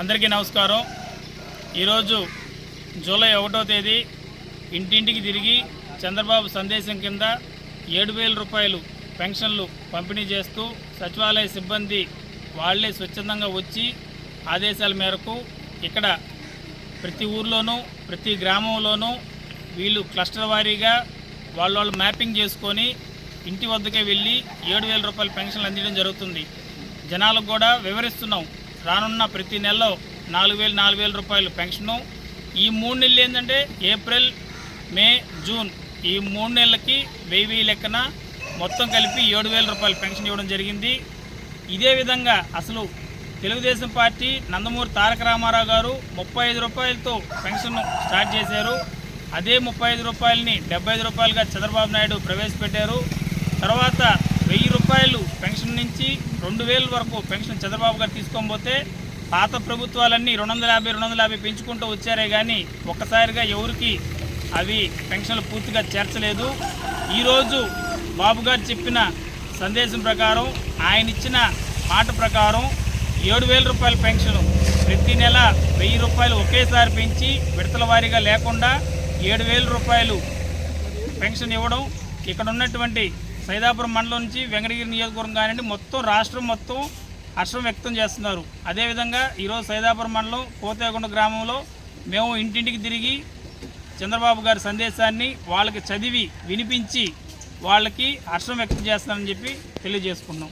అందరికీ నమస్కారం. ఈరోజు జూలై ఒకటో తేదీ ఇంటింటికి తిరిగి చంద్రబాబు సందేశం కింద ఏడు వేల రూపాయలు పెన్షన్లు పంపిణీ చేస్తూ సచివాలయ సిబ్బంది వాళ్ళే స్వచ్ఛందంగా వచ్చి ఆదేశాల మేరకు ఇక్కడ ప్రతి ఊర్లోనూ ప్రతి గ్రామంలోనూ వీళ్ళు క్లస్టర్ వారీగా వాళ్ళ వాళ్ళు మ్యాపింగ్ చేసుకొని ఇంటి వద్దకే వెళ్ళి ఏడు వేల రూపాయల పెన్షన్లు అందించడం జరుగుతుంది. జనాలకు కూడా వివరిస్తున్నాం. రానున్న ప్రతి నెలలో నాలుగు వేలు నాలుగు వేల రూపాయలు పెన్షను. ఈ మూడు నెలలు ఏంటంటే ఏప్రిల్ మే జూన్ ఈ మూడు నెలలకి వెయ్యి వెయ్యి లెక్కన మొత్తం కలిపి ఏడు వేల రూపాయలు పెన్షన్ ఇవ్వడం జరిగింది. ఇదే విధంగా అసలు తెలుగుదేశం పార్టీ నందమూరి తారక రామారావు గారు ముప్పై ఐదు రూపాయలతో పెన్షన్ స్టార్ట్ చేశారు. అదే ముప్పై ఐదు రూపాయలని డెబ్బై ఐదు రూపాయలుగా చంద్రబాబు నాయుడు ప్రవేశపెట్టారు. తర్వాత వెయ్యి రూపాయలు పెన్షన్ నుంచి రెండు వేల వరకు పెన్షన్ చంద్రబాబు గారు తీసుకొని పాత ప్రభుత్వాలన్నీ రెండు వందల యాభై రెండు వందల యాభై పెంచుకుంటూ వచ్చారే కానీ ఒక్కసారిగా ఎవరికి అవి పెన్షన్లు పూర్తిగా చేర్చలేదు. ఈరోజు బాబు గారు చెప్పిన సందేశం ప్రకారం ఆయన ఇచ్చిన మాట ప్రకారం ఏడు వేల రూపాయల పెన్షన్ ప్రతి నెల వెయ్యి రూపాయలు ఒకేసారి పెంచి విడతల వారీగా లేకుండా ఏడు వేల రూపాయలు పెన్షన్ ఇవ్వడం ఇక్కడ ఉన్నటువంటి సైదాపురం మండలం నుంచి వెంకటగిరి నియోజకవర్గం కానివ్వండి మొత్తం రాష్ట్రం మొత్తం హర్షం వ్యక్తం చేస్తున్నారు. అదేవిధంగా ఈరోజు సైదాపురం మండలం పోతేగుండ గ్రామంలో మేము ఇంటింటికి తిరిగి చంద్రబాబు గారి సందేశాన్ని వాళ్ళకి చదివి వినిపించి వాళ్ళకి హర్షం వ్యక్తం చేస్తానని చెప్పి తెలియజేసుకున్నాం.